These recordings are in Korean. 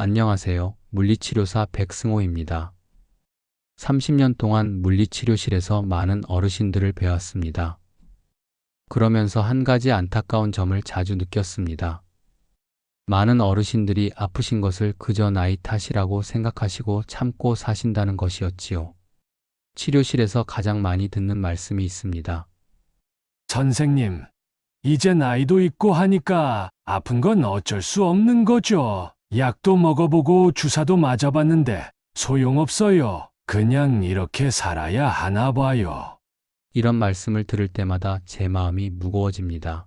안녕하세요. 물리치료사 백승호입니다. 30년 동안 물리치료실에서 많은 어르신들을 배웠습니다. 그러면서 한 가지 안타까운 점을 자주 느꼈습니다. 많은 어르신들이 아프신 것을 그저 나이 탓이라고 생각하시고 참고 사신다는 것이었지요. 치료실에서 가장 많이 듣는 말씀이 있습니다. 선생님, 이제 나이도 있고 하니까 아픈 건 어쩔 수 없는 거죠. 약도 먹어보고 주사도 맞아봤는데 소용없어요. 그냥 이렇게 살아야 하나 봐요. 이런 말씀을 들을 때마다 제 마음이 무거워집니다.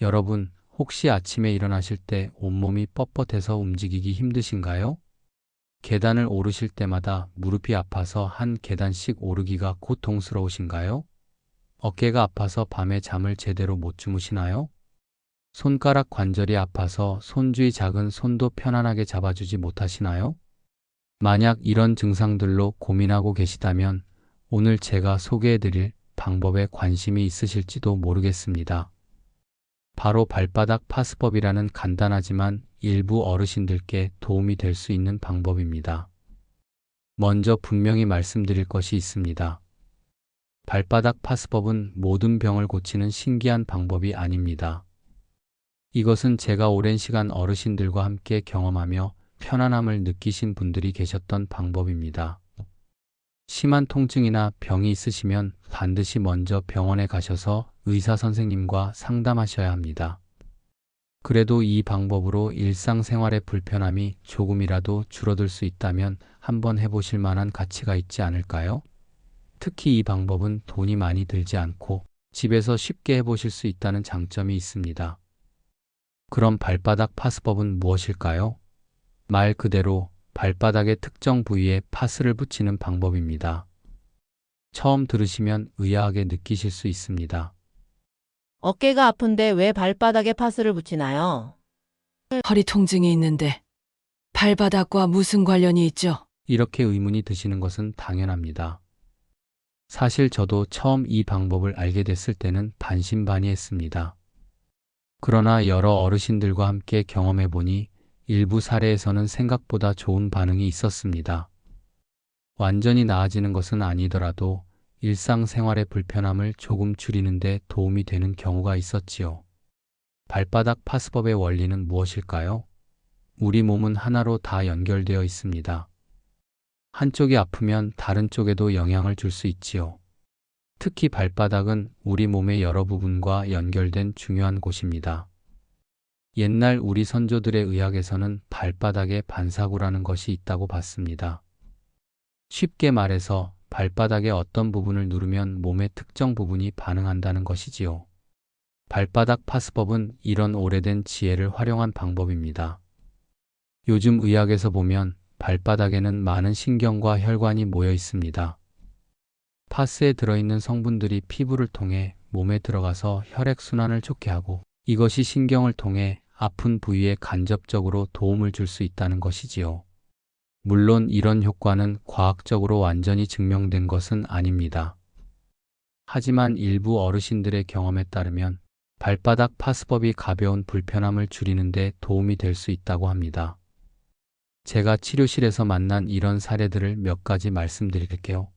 여러분, 혹시 아침에 일어나실 때 온몸이 뻣뻣해서 움직이기 힘드신가요? 계단을 오르실 때마다 무릎이 아파서 한 계단씩 오르기가 고통스러우신가요? 어깨가 아파서 밤에 잠을 제대로 못 주무시나요? 손가락 관절이 아파서 손주의 작은 손도 편안하게 잡아주지 못하시나요? 만약 이런 증상들로 고민하고 계시다면 오늘 제가 소개해드릴 방법에 관심이 있으실지도 모르겠습니다. 바로 발바닥 파스법이라는 간단하지만 일부 어르신들께 도움이 될 수 있는 방법입니다. 먼저 분명히 말씀드릴 것이 있습니다. 발바닥 파스법은 모든 병을 고치는 신기한 방법이 아닙니다. 이것은 제가 오랜 시간 어르신들과 함께 경험하며 편안함을 느끼신 분들이 계셨던 방법입니다. 심한 통증이나 병이 있으시면 반드시 먼저 병원에 가셔서 의사 선생님과 상담하셔야 합니다. 그래도 이 방법으로 일상생활의 불편함이 조금이라도 줄어들 수 있다면 한번 해보실 만한 가치가 있지 않을까요? 특히 이 방법은 돈이 많이 들지 않고 집에서 쉽게 해보실 수 있다는 장점이 있습니다. 그럼 발바닥 파스법은 무엇일까요? 말 그대로 발바닥의 특정 부위에 파스를 붙이는 방법입니다. 처음 들으시면 의아하게 느끼실 수 있습니다. 어깨가 아픈데 왜 발바닥에 파스를 붙이나요? 허리 통증이 있는데 발바닥과 무슨 관련이 있죠? 이렇게 의문이 드시는 것은 당연합니다. 사실 저도 처음 이 방법을 알게 됐을 때는 반신반의했습니다. 그러나 여러 어르신들과 함께 경험해 보니 일부 사례에서는 생각보다 좋은 반응이 있었습니다. 완전히 나아지는 것은 아니더라도 일상생활의 불편함을 조금 줄이는데 도움이 되는 경우가 있었지요. 발바닥 파스법의 원리는 무엇일까요? 우리 몸은 하나로 다 연결되어 있습니다. 한쪽이 아프면 다른 쪽에도 영향을 줄 수 있지요. 특히 발바닥은 우리 몸의 여러 부분과 연결된 중요한 곳입니다. 옛날 우리 선조들의 의학에서는 발바닥에 반사구라는 것이 있다고 봤습니다. 쉽게 말해서 발바닥의 어떤 부분을 누르면 몸의 특정 부분이 반응한다는 것이지요. 발바닥 파스법은 이런 오래된 지혜를 활용한 방법입니다. 요즘 의학에서 보면 발바닥에는 많은 신경과 혈관이 모여 있습니다. 파스에 들어있는 성분들이 피부를 통해 몸에 들어가서 혈액순환을 좋게 하고 이것이 신경을 통해 아픈 부위에 간접적으로 도움을 줄 수 있다는 것이지요. 물론 이런 효과는 과학적으로 완전히 증명된 것은 아닙니다. 하지만 일부 어르신들의 경험에 따르면 발바닥 파스법이 가벼운 불편함을 줄이는 데 도움이 될 수 있다고 합니다. 제가 치료실에서 만난 이런 사례들을 몇 가지 말씀드릴게요.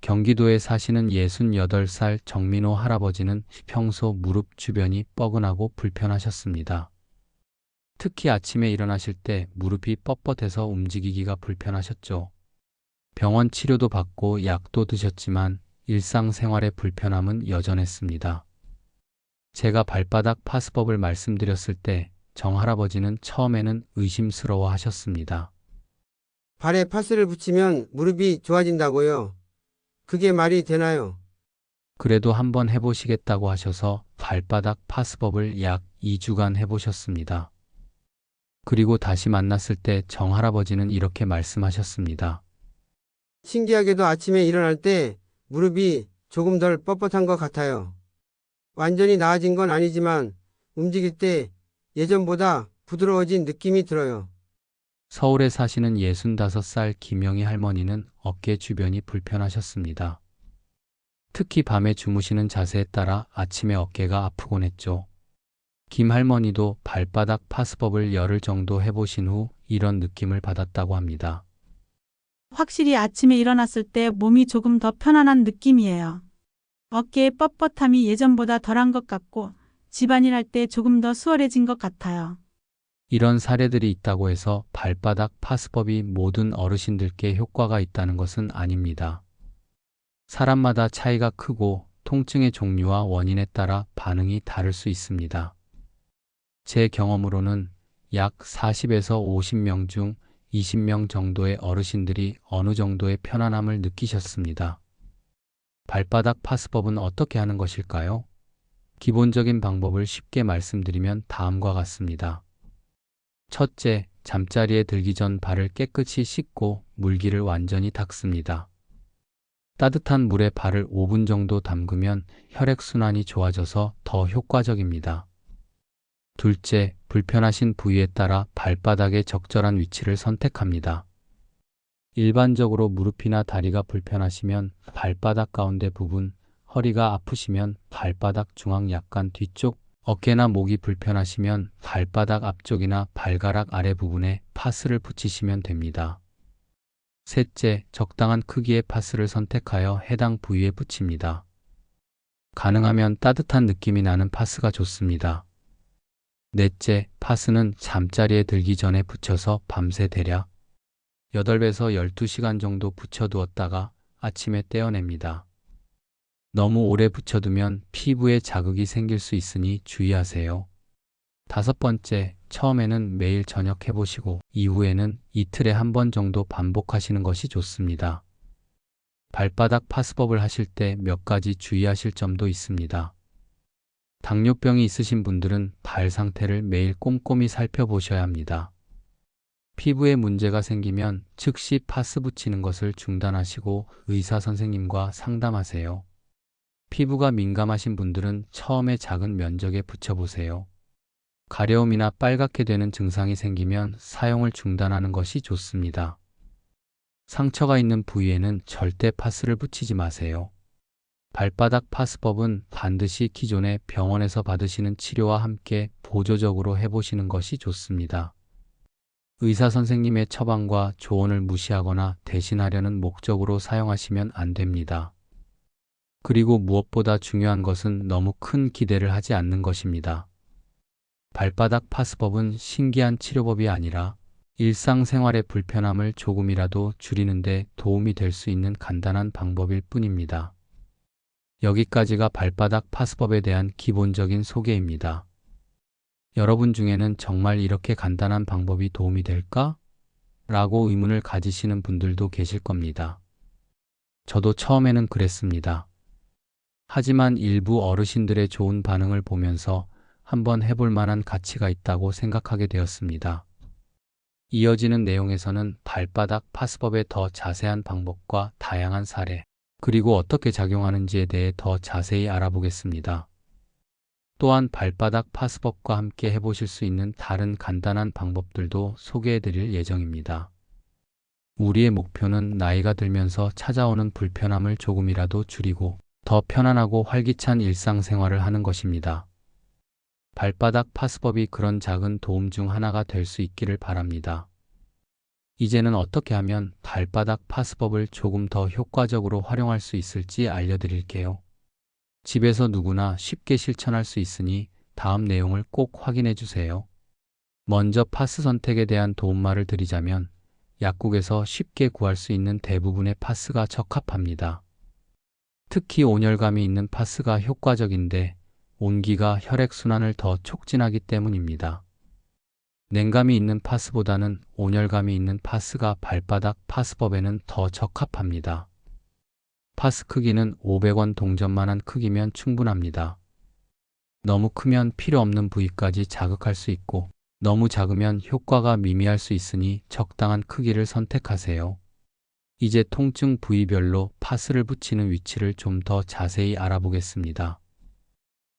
경기도에 사시는 68살 정민호 할아버지는 평소 무릎 주변이 뻐근하고 불편하셨습니다. 특히 아침에 일어나실 때 무릎이 뻣뻣해서 움직이기가 불편하셨죠. 병원 치료도 받고 약도 드셨지만 일상생활의 불편함은 여전했습니다. 제가 발바닥 파스법을 말씀드렸을 때 정할아버지는 처음에는 의심스러워 하셨습니다. 발에 파스를 붙이면 무릎이 좋아진다고요. 그게 말이 되나요? 그래도 한번 해보시겠다고 하셔서 발바닥 파스법을 약 2주간 해보셨습니다. 그리고 다시 만났을 때 정할아버지는 이렇게 말씀하셨습니다. 신기하게도 아침에 일어날 때 무릎이 조금 덜 뻣뻣한 것 같아요. 완전히 나아진 건 아니지만 움직일 때 예전보다 부드러워진 느낌이 들어요. 서울에 사시는 65살 김영희 할머니는 어깨 주변이 불편하셨습니다. 특히 밤에 주무시는 자세에 따라 아침에 어깨가 아프곤 했죠. 김 할머니도 발바닥 파스법을 열흘 정도 해보신 후 이런 느낌을 받았다고 합니다. 확실히 아침에 일어났을 때 몸이 조금 더 편안한 느낌이에요. 어깨의 뻣뻣함이 예전보다 덜한 것 같고 집안일 할 때 조금 더 수월해진 것 같아요. 이런 사례들이 있다고 해서 발바닥 파스법이 모든 어르신들께 효과가 있다는 것은 아닙니다. 사람마다 차이가 크고 통증의 종류와 원인에 따라 반응이 다를 수 있습니다. 제 경험으로는 약 40에서 50명 중 20명 정도의 어르신들이 어느 정도의 편안함을 느끼셨습니다. 발바닥 파스법은 어떻게 하는 것일까요? 기본적인 방법을 쉽게 말씀드리면 다음과 같습니다. 첫째, 잠자리에 들기 전 발을 깨끗이 씻고 물기를 완전히 닦습니다. 따뜻한 물에 발을 5분 정도 담그면 혈액순환이 좋아져서 더 효과적입니다. 둘째, 불편하신 부위에 따라 발바닥의 적절한 위치를 선택합니다. 일반적으로 무릎이나 다리가 불편하시면 발바닥 가운데 부분, 허리가 아프시면 발바닥 중앙 약간 뒤쪽, 어깨나 목이 불편하시면 발바닥 앞쪽이나 발가락 아래 부분에 파스를 붙이시면 됩니다. 셋째, 적당한 크기의 파스를 선택하여 해당 부위에 붙입니다. 가능하면 따뜻한 느낌이 나는 파스가 좋습니다. 넷째, 파스는 잠자리에 들기 전에 붙여서 밤새 대략 8배에서 12시간 정도 붙여두었다가 아침에 떼어냅니다. 너무 오래 붙여두면 피부에 자극이 생길 수 있으니 주의하세요. 다섯 번째, 처음에는 매일 저녁 해보시고 이후에는 이틀에 한 번 정도 반복하시는 것이 좋습니다. 발바닥 파스법을 하실 때 몇 가지 주의하실 점도 있습니다. 당뇨병이 있으신 분들은 발 상태를 매일 꼼꼼히 살펴보셔야 합니다. 피부에 문제가 생기면 즉시 파스 붙이는 것을 중단하시고 의사 선생님과 상담하세요. 피부가 민감하신 분들은 처음에 작은 면적에 붙여보세요. 가려움이나 빨갛게 되는 증상이 생기면 사용을 중단하는 것이 좋습니다. 상처가 있는 부위에는 절대 파스를 붙이지 마세요. 발바닥 파스법은 반드시 기존의 병원에서 받으시는 치료와 함께 보조적으로 해보시는 것이 좋습니다. 의사 선생님의 처방과 조언을 무시하거나 대신하려는 목적으로 사용하시면 안 됩니다. 그리고 무엇보다 중요한 것은 너무 큰 기대를 하지 않는 것입니다. 발바닥 파스법은 신기한 치료법이 아니라 일상생활의 불편함을 조금이라도 줄이는데 도움이 될 수 있는 간단한 방법일 뿐입니다. 여기까지가 발바닥 파스법에 대한 기본적인 소개입니다. 여러분 중에는 정말 이렇게 간단한 방법이 도움이 될까? 라고 의문을 가지시는 분들도 계실 겁니다. 저도 처음에는 그랬습니다. 하지만 일부 어르신들의 좋은 반응을 보면서 한번 해볼 만한 가치가 있다고 생각하게 되었습니다. 이어지는 내용에서는 발바닥 파스법의 더 자세한 방법과 다양한 사례, 그리고 어떻게 작용하는지에 대해 더 자세히 알아보겠습니다. 또한 발바닥 파스법과 함께 해보실 수 있는 다른 간단한 방법들도 소개해 드릴 예정입니다. 우리의 목표는 나이가 들면서 찾아오는 불편함을 조금이라도 줄이고 더 편안하고 활기찬 일상생활을 하는 것입니다. 발바닥 파스법이 그런 작은 도움 중 하나가 될 수 있기를 바랍니다. 이제는 어떻게 하면 발바닥 파스법을 조금 더 효과적으로 활용할 수 있을지 알려드릴게요. 집에서 누구나 쉽게 실천할 수 있으니 다음 내용을 꼭 확인해 주세요. 먼저 파스 선택에 대한 도움말을 드리자면 약국에서 쉽게 구할 수 있는 대부분의 파스가 적합합니다. 특히 온열감이 있는 파스가 효과적인데 온기가 혈액순환을 더 촉진하기 때문입니다. 냉감이 있는 파스보다는 온열감이 있는 파스가 발바닥 파스법에는 더 적합합니다. 파스 크기는 500원 동전만한 크기면 충분합니다. 너무 크면 필요 없는 부위까지 자극할 수 있고 너무 작으면 효과가 미미할 수 있으니 적당한 크기를 선택하세요. 이제 통증 부위별로 파스를 붙이는 위치를 좀 더 자세히 알아보겠습니다.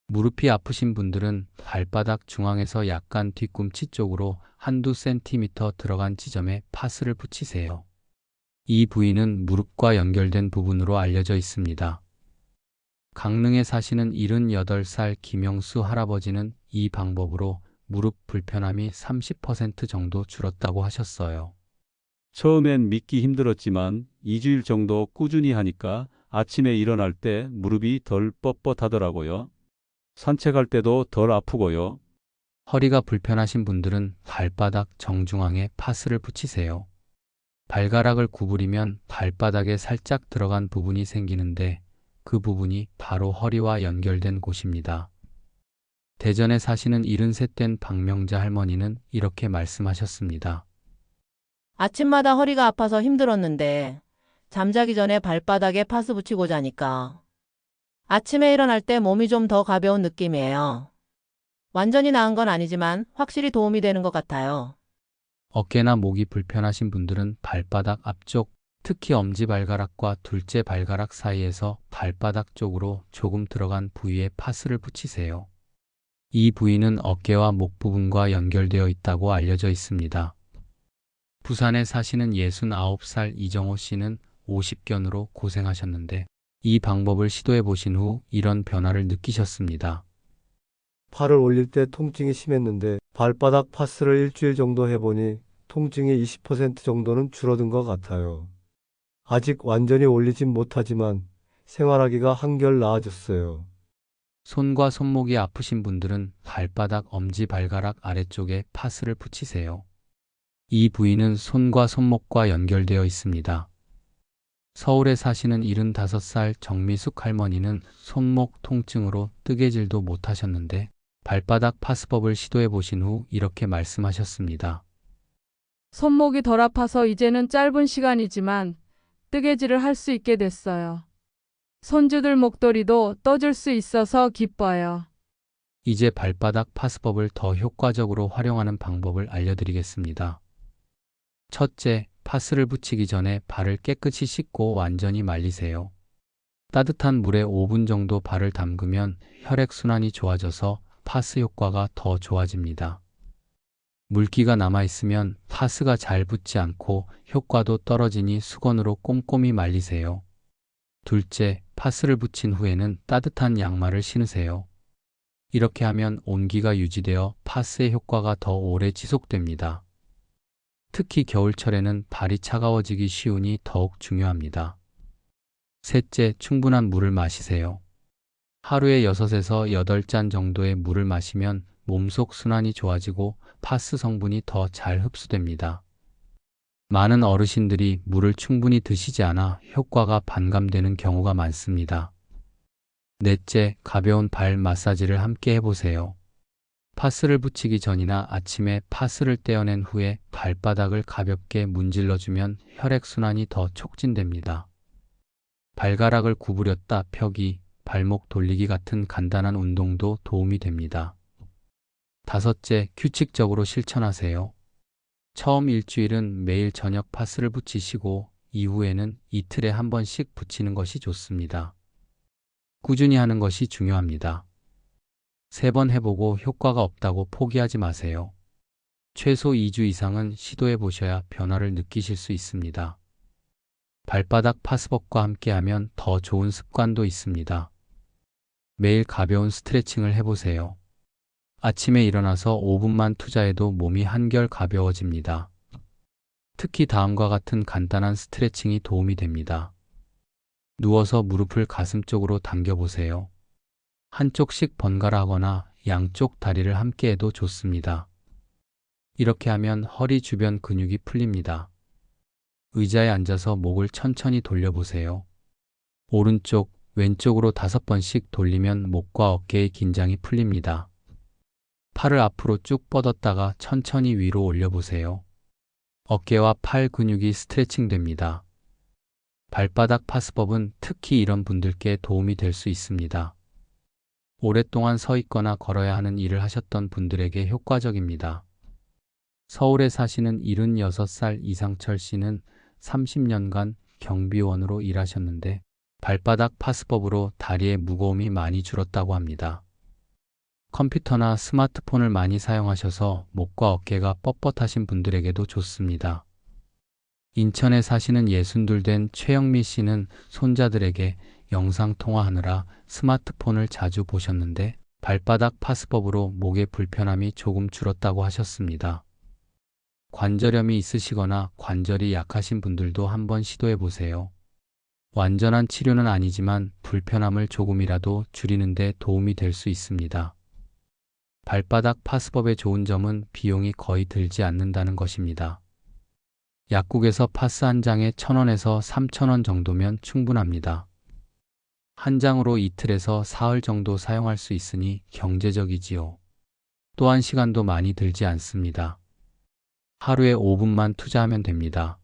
무릎이 아프신 분들은 발바닥 중앙에서 약간 뒤꿈치 쪽으로 한두 센티미터 들어간 지점에 파스를 붙이세요. 이 부위는 무릎과 연결된 부분으로 알려져 있습니다. 강릉에 사시는 78살 김영수 할아버지는 이 방법으로 무릎 불편함이 30% 정도 줄었다고 하셨어요. 처음엔 믿기 힘들었지만 2주일 정도 꾸준히 하니까 아침에 일어날 때 무릎이 덜 뻣뻣하더라고요. 산책할 때도 덜 아프고요. 허리가 불편하신 분들은 발바닥 정중앙에 파스를 붙이세요. 발가락을 구부리면 발바닥에 살짝 들어간 부분이 생기는데 그 부분이 바로 허리와 연결된 곳입니다. 대전에 사시는 73된 박명자 할머니는 이렇게 말씀하셨습니다. 아침마다 허리가 아파서 힘들었는데 잠자기 전에 발바닥에 파스 붙이고 자니까 아침에 일어날 때 몸이 좀 더 가벼운 느낌이에요. 완전히 나은 건 아니지만 확실히 도움이 되는 것 같아요. 어깨나 목이 불편하신 분들은 발바닥 앞쪽, 특히 엄지발가락과 둘째 발가락 사이에서 발바닥 쪽으로 조금 들어간 부위에 파스를 붙이세요. 이 부위는 어깨와 목 부분과 연결되어 있다고 알려져 있습니다. 부산에 사시는 69살 이정호 씨는 50견으로 고생하셨는데 이 방법을 시도해 보신 후 이런 변화를 느끼셨습니다. 팔을 올릴 때 통증이 심했는데 발바닥 파스를 일주일 정도 해보니 통증이 20% 정도는 줄어든 것 같아요. 아직 완전히 올리진 못하지만 생활하기가 한결 나아졌어요. 손과 손목이 아프신 분들은 발바닥 엄지 발가락 아래쪽에 파스를 붙이세요. 이 부위는 손과 손목과 연결되어 있습니다. 서울에 사시는 75살 정미숙 할머니는 손목 통증으로 뜨개질도 못하셨는데 발바닥 파스법을 시도해 보신 후 이렇게 말씀하셨습니다. 손목이 덜 아파서 이제는 짧은 시간이지만 뜨개질을 할 수 있게 됐어요. 손주들 목도리도 떠줄 수 있어서 기뻐요. 이제 발바닥 파스법을 더 효과적으로 활용하는 방법을 알려드리겠습니다. 첫째, 파스를 붙이기 전에 발을 깨끗이 씻고 완전히 말리세요. 따뜻한 물에 5분 정도 발을 담그면 혈액순환이 좋아져서 파스 효과가 더 좋아집니다. 물기가 남아있으면 파스가 잘 붙지 않고 효과도 떨어지니 수건으로 꼼꼼히 말리세요. 둘째, 파스를 붙인 후에는 따뜻한 양말을 신으세요. 이렇게 하면 온기가 유지되어 파스의 효과가 더 오래 지속됩니다. 특히 겨울철에는 발이 차가워지기 쉬우니 더욱 중요합니다. 셋째, 충분한 물을 마시세요. 하루에 6에서 8잔 정도의 물을 마시면 몸속 순환이 좋아지고 파스 성분이 더 잘 흡수됩니다. 많은 어르신들이 물을 충분히 드시지 않아 효과가 반감되는 경우가 많습니다. 넷째, 가벼운 발 마사지를 함께 해보세요. 파스를 붙이기 전이나 아침에 파스를 떼어낸 후에 발바닥을 가볍게 문질러주면 혈액순환이 더 촉진됩니다. 발가락을 구부렸다 펴기, 발목 돌리기 같은 간단한 운동도 도움이 됩니다. 다섯째, 규칙적으로 실천하세요. 처음 일주일은 매일 저녁 파스를 붙이시고 이후에는 이틀에 한 번씩 붙이는 것이 좋습니다. 꾸준히 하는 것이 중요합니다. 세 번 해보고 효과가 없다고 포기하지 마세요. 최소 2주 이상은 시도해 보셔야 변화를 느끼실 수 있습니다. 발바닥 파스법과 함께하면 더 좋은 습관도 있습니다. 매일 가벼운 스트레칭을 해보세요. 아침에 일어나서 5분만 투자해도 몸이 한결 가벼워집니다. 특히 다음과 같은 간단한 스트레칭이 도움이 됩니다. 누워서 무릎을 가슴 쪽으로 당겨보세요. 한쪽씩 번갈아 하거나 양쪽 다리를 함께 해도 좋습니다. 이렇게 하면 허리 주변 근육이 풀립니다. 의자에 앉아서 목을 천천히 돌려보세요. 오른쪽, 왼쪽으로 다섯 번씩 돌리면 목과 어깨의 긴장이 풀립니다. 팔을 앞으로 쭉 뻗었다가 천천히 위로 올려보세요. 어깨와 팔 근육이 스트레칭 됩니다. 발바닥 파스법은 특히 이런 분들께 도움이 될 수 있습니다. 오랫동안 서 있거나 걸어야 하는 일을 하셨던 분들에게 효과적입니다. 서울에 사시는 76살 이상철 씨는 30년간 경비원으로 일하셨는데 발바닥 파스법으로 다리의 무거움이 많이 줄었다고 합니다. 컴퓨터나 스마트폰을 많이 사용하셔서 목과 어깨가 뻣뻣하신 분들에게도 좋습니다. 인천에 사시는 62된 최영미 씨는 손자들에게 영상 통화하느라 스마트폰을 자주 보셨는데 발바닥 파스법으로 목의 불편함이 조금 줄었다고 하셨습니다. 관절염이 있으시거나 관절이 약하신 분들도 한번 시도해 보세요. 완전한 치료는 아니지만 불편함을 조금이라도 줄이는 데 도움이 될 수 있습니다. 발바닥 파스법의 좋은 점은 비용이 거의 들지 않는다는 것입니다. 약국에서 파스 한 장에 1,000원에서 3,000원 정도면 충분합니다. 한 장으로 이틀에서 사흘 정도 사용할 수 있으니 경제적이지요. 또한 시간도 많이 들지 않습니다. 하루에 5분만 투자하면 됩니다.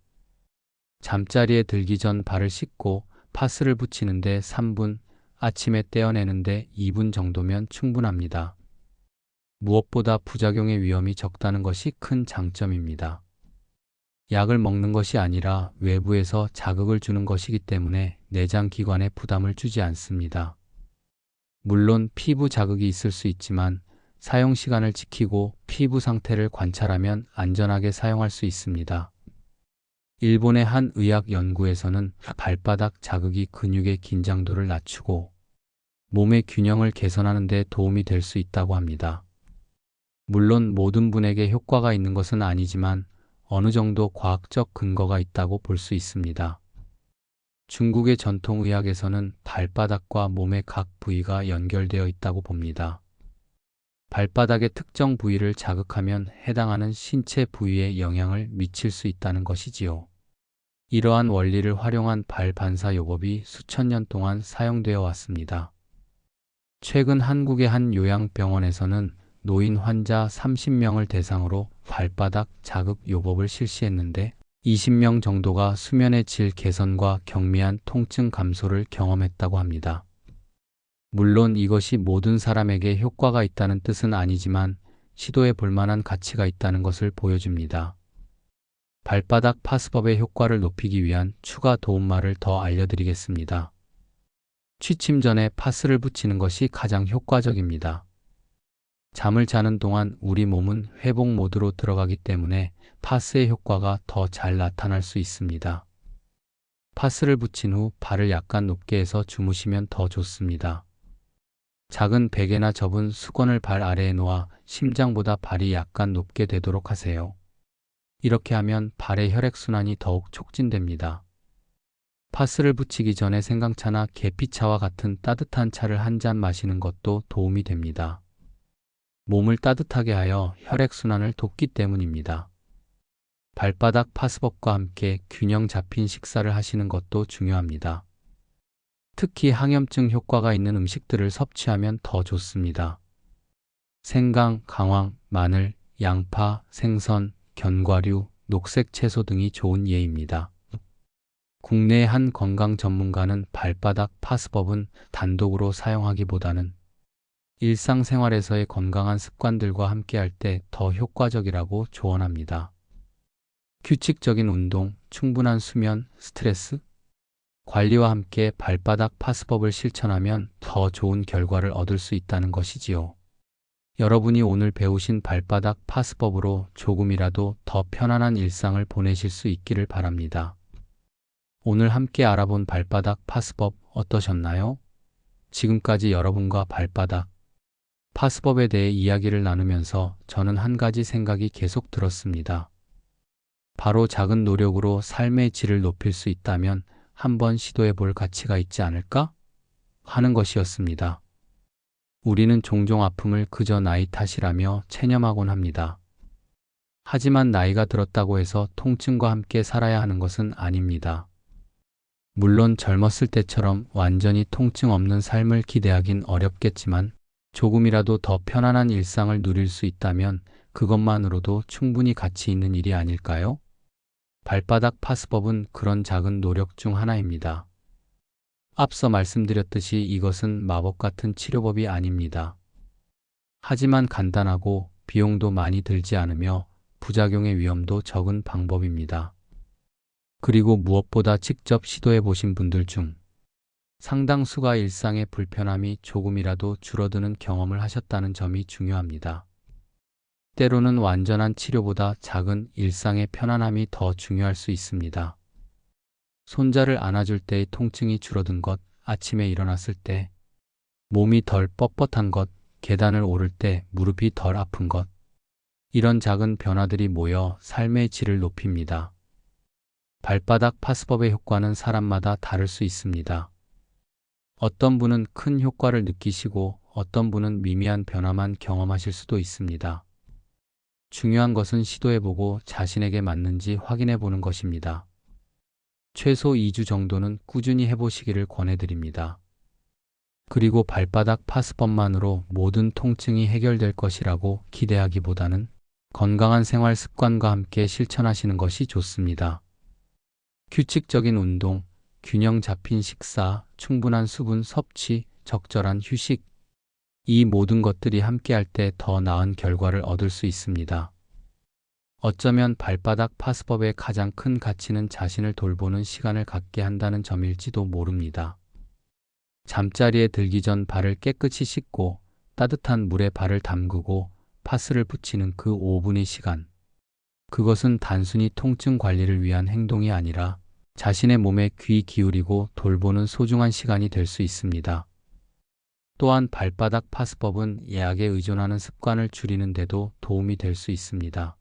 잠자리에 들기 전 발을 씻고 파스를 붙이는데 3분, 아침에 떼어내는데 2분 정도면 충분합니다. 무엇보다 부작용의 위험이 적다는 것이 큰 장점입니다. 약을 먹는 것이 아니라 외부에서 자극을 주는 것이기 때문에 내장 기관에 부담을 주지 않습니다. 물론 피부 자극이 있을 수 있지만 사용 시간을 지키고 피부 상태를 관찰하면 안전하게 사용할 수 있습니다. 일본의 한 의학 연구에서는 발바닥 자극이 근육의 긴장도를 낮추고 몸의 균형을 개선하는 데 도움이 될 수 있다고 합니다. 물론 모든 분에게 효과가 있는 것은 아니지만 어느 정도 과학적 근거가 있다고 볼 수 있습니다. 중국의 전통의학에서는 발바닥과 몸의 각 부위가 연결되어 있다고 봅니다. 발바닥의 특정 부위를 자극하면 해당하는 신체 부위에 영향을 미칠 수 있다는 것이지요. 이러한 원리를 활용한 발 반사 요법이 수천 년 동안 사용되어 왔습니다. 최근 한국의 한 요양병원에서는 노인 환자 30명을 대상으로 발바닥 자극 요법을 실시했는데 20명 정도가 수면의 질 개선과 경미한 통증 감소를 경험했다고 합니다. 물론 이것이 모든 사람에게 효과가 있다는 뜻은 아니지만 시도해 볼 만한 가치가 있다는 것을 보여줍니다. 발바닥 파스법의 효과를 높이기 위한 추가 도움말을 더 알려드리겠습니다. 취침 전에 파스를 붙이는 것이 가장 효과적입니다. 잠을 자는 동안 우리 몸은 회복 모드로 들어가기 때문에 파스의 효과가 더 잘 나타날 수 있습니다. 파스를 붙인 후 발을 약간 높게 해서 주무시면 더 좋습니다. 작은 베개나 접은 수건을 발 아래에 놓아 심장보다 발이 약간 높게 되도록 하세요. 이렇게 하면 발의 혈액순환이 더욱 촉진됩니다. 파스를 붙이기 전에 생강차나 계피차와 같은 따뜻한 차를 한 잔 마시는 것도 도움이 됩니다. 몸을 따뜻하게 하여 혈액순환을 돕기 때문입니다. 발바닥 파스법과 함께 균형 잡힌 식사를 하시는 것도 중요합니다. 특히 항염증 효과가 있는 음식들을 섭취하면 더 좋습니다. 생강, 강황, 마늘, 양파, 생선, 견과류, 녹색 채소 등이 좋은 예입니다. 국내의 한 건강 전문가는 발바닥 파스법은 단독으로 사용하기보다는 일상생활에서의 건강한 습관들과 함께할 때 더 효과적이라고 조언합니다. 규칙적인 운동, 충분한 수면, 스트레스 관리와 함께 발바닥 파스법을 실천하면 더 좋은 결과를 얻을 수 있다는 것이지요. 여러분이 오늘 배우신 발바닥 파스법으로 조금이라도 더 편안한 일상을 보내실 수 있기를 바랍니다. 오늘 함께 알아본 발바닥 파스법 어떠셨나요? 지금까지 여러분과 발바닥 파스법에 대해 이야기를 나누면서 저는 한 가지 생각이 계속 들었습니다. 바로 작은 노력으로 삶의 질을 높일 수 있다면 한번 시도해 볼 가치가 있지 않을까? 하는 것이었습니다. 우리는 종종 아픔을 그저 나이 탓이라며 체념하곤 합니다. 하지만 나이가 들었다고 해서 통증과 함께 살아야 하는 것은 아닙니다. 물론 젊었을 때처럼 완전히 통증 없는 삶을 기대하긴 어렵겠지만 조금이라도 더 편안한 일상을 누릴 수 있다면 그것만으로도 충분히 가치 있는 일이 아닐까요? 발바닥 파스법은 그런 작은 노력 중 하나입니다. 앞서 말씀드렸듯이 이것은 마법 같은 치료법이 아닙니다. 하지만 간단하고 비용도 많이 들지 않으며 부작용의 위험도 적은 방법입니다. 그리고 무엇보다 직접 시도해 보신 분들 중 상당수가 일상의 불편함이 조금이라도 줄어드는 경험을 하셨다는 점이 중요합니다. 때로는 완전한 치료보다 작은 일상의 편안함이 더 중요할 수 있습니다. 손자를 안아줄 때의 통증이 줄어든 것, 아침에 일어났을 때 몸이 덜 뻣뻣한 것, 계단을 오를 때 무릎이 덜 아픈 것. 이런 작은 변화들이 모여 삶의 질을 높입니다. 발바닥 파스법의 효과는 사람마다 다를 수 있습니다. 어떤 분은 큰 효과를 느끼시고 어떤 분은 미미한 변화만 경험하실 수도 있습니다. 중요한 것은 시도해보고 자신에게 맞는지 확인해보는 것입니다. 최소 2주 정도는 꾸준히 해보시기를 권해드립니다. 그리고 발바닥 파스법만으로 모든 통증이 해결될 것이라고 기대하기보다는 건강한 생활 습관과 함께 실천하시는 것이 좋습니다. 규칙적인 운동, 균형 잡힌 식사, 충분한 수분 섭취, 적절한 휴식, 이 모든 것들이 함께할 때 더 나은 결과를 얻을 수 있습니다. 어쩌면 발바닥 파스법의 가장 큰 가치는 자신을 돌보는 시간을 갖게 한다는 점일지도 모릅니다. 잠자리에 들기 전 발을 깨끗이 씻고 따뜻한 물에 발을 담그고 파스를 붙이는 그 5분의 시간. 그것은 단순히 통증 관리를 위한 행동이 아니라 자신의 몸에 귀 기울이고 돌보는 소중한 시간이 될 수 있습니다. 또한 발바닥 파스법은 예약에 의존하는 습관을 줄이는 데도 도움이 될 수 있습니다.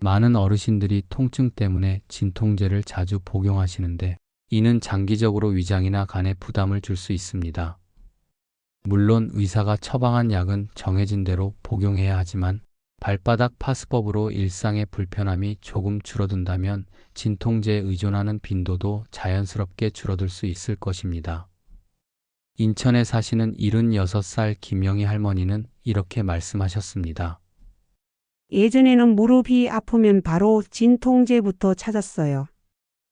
많은 어르신들이 통증 때문에 진통제를 자주 복용하시는데 이는 장기적으로 위장이나 간에 부담을 줄 수 있습니다. 물론 의사가 처방한 약은 정해진 대로 복용해야 하지만 발바닥 파스법으로 일상의 불편함이 조금 줄어든다면 진통제에 의존하는 빈도도 자연스럽게 줄어들 수 있을 것입니다. 인천에 사시는 76살 김영희 할머니는 이렇게 말씀하셨습니다. 예전에는 무릎이 아프면 바로 진통제부터 찾았어요.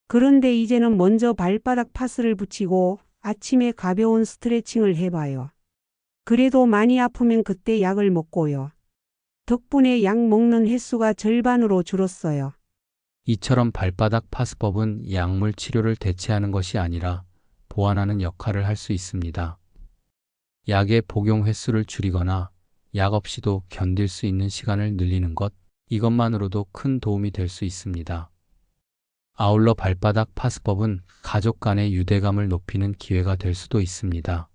그런데 이제는 먼저 발바닥 파스를 붙이고 아침에 가벼운 스트레칭을 해봐요. 그래도 많이 아프면 그때 약을 먹고요. 덕분에 약 먹는 횟수가 절반으로 줄었어요. 이처럼 발바닥 파스법은 약물 치료를 대체하는 것이 아니라 보완하는 역할을 할 수 있습니다. 약의 복용 횟수를 줄이거나 약 없이도 견딜 수 있는 시간을 늘리는 것, 이것만으로도 큰 도움이 될 수 있습니다. 아울러 발바닥 파스법은 가족 간의 유대감을 높이는 기회가 될 수도 있습니다.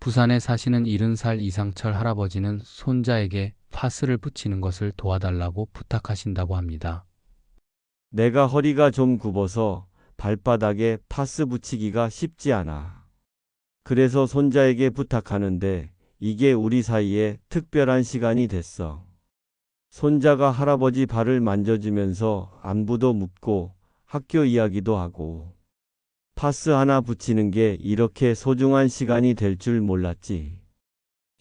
부산에 사시는 70살 이상철 할아버지는 손자에게 파스를 붙이는 것을 도와달라고 부탁하신다고 합니다. 내가 허리가 좀 굽어서 발바닥에 파스 붙이기가 쉽지 않아. 그래서 손자에게 부탁하는데 이게 우리 사이에 특별한 시간이 됐어. 손자가 할아버지 발을 만져주면서 안부도 묻고 학교 이야기도 하고 파스 하나 붙이는 게 이렇게 소중한 시간이 될 줄 몰랐지.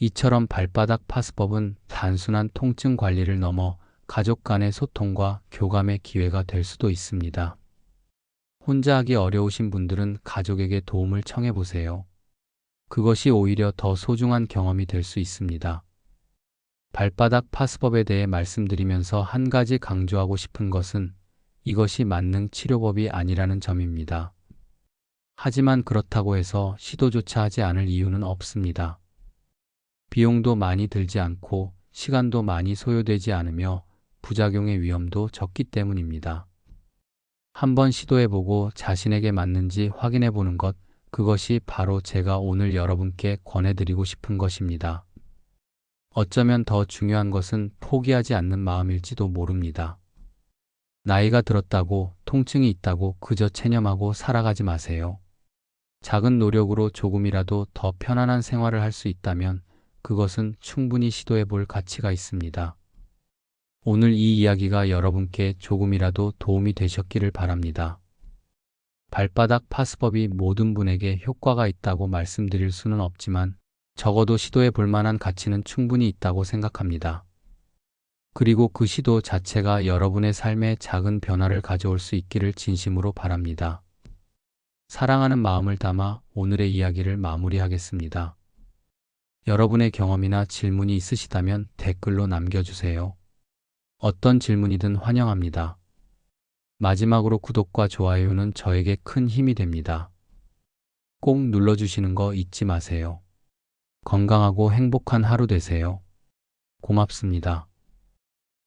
이처럼 발바닥 파스법은 단순한 통증 관리를 넘어 가족 간의 소통과 교감의 기회가 될 수도 있습니다. 혼자 하기 어려우신 분들은 가족에게 도움을 청해 보세요. 그것이 오히려 더 소중한 경험이 될 수 있습니다. 발바닥 파스법에 대해 말씀드리면서 한 가지 강조하고 싶은 것은 이것이 만능 치료법이 아니라는 점입니다. 하지만 그렇다고 해서 시도조차 하지 않을 이유는 없습니다. 비용도 많이 들지 않고 시간도 많이 소요되지 않으며 부작용의 위험도 적기 때문입니다. 한번 시도해보고 자신에게 맞는지 확인해보는 것, 그것이 바로 제가 오늘 여러분께 권해드리고 싶은 것입니다. 어쩌면 더 중요한 것은 포기하지 않는 마음일지도 모릅니다. 나이가 들었다고 통증이 있다고 그저 체념하고 살아가지 마세요. 작은 노력으로 조금이라도 더 편안한 생활을 할 수 있다면 그것은 충분히 시도해 볼 가치가 있습니다. 오늘 이 이야기가 여러분께 조금이라도 도움이 되셨기를 바랍니다. 발바닥 파스법이 모든 분에게 효과가 있다고 말씀드릴 수는 없지만 적어도 시도해 볼 만한 가치는 충분히 있다고 생각합니다. 그리고 그 시도 자체가 여러분의 삶에 작은 변화를 가져올 수 있기를 진심으로 바랍니다. 사랑하는 마음을 담아 오늘의 이야기를 마무리하겠습니다. 여러분의 경험이나 질문이 있으시다면 댓글로 남겨주세요. 어떤 질문이든 환영합니다. 마지막으로 구독과 좋아요는 저에게 큰 힘이 됩니다. 꼭 눌러주시는 거 잊지 마세요. 건강하고 행복한 하루 되세요. 고맙습니다.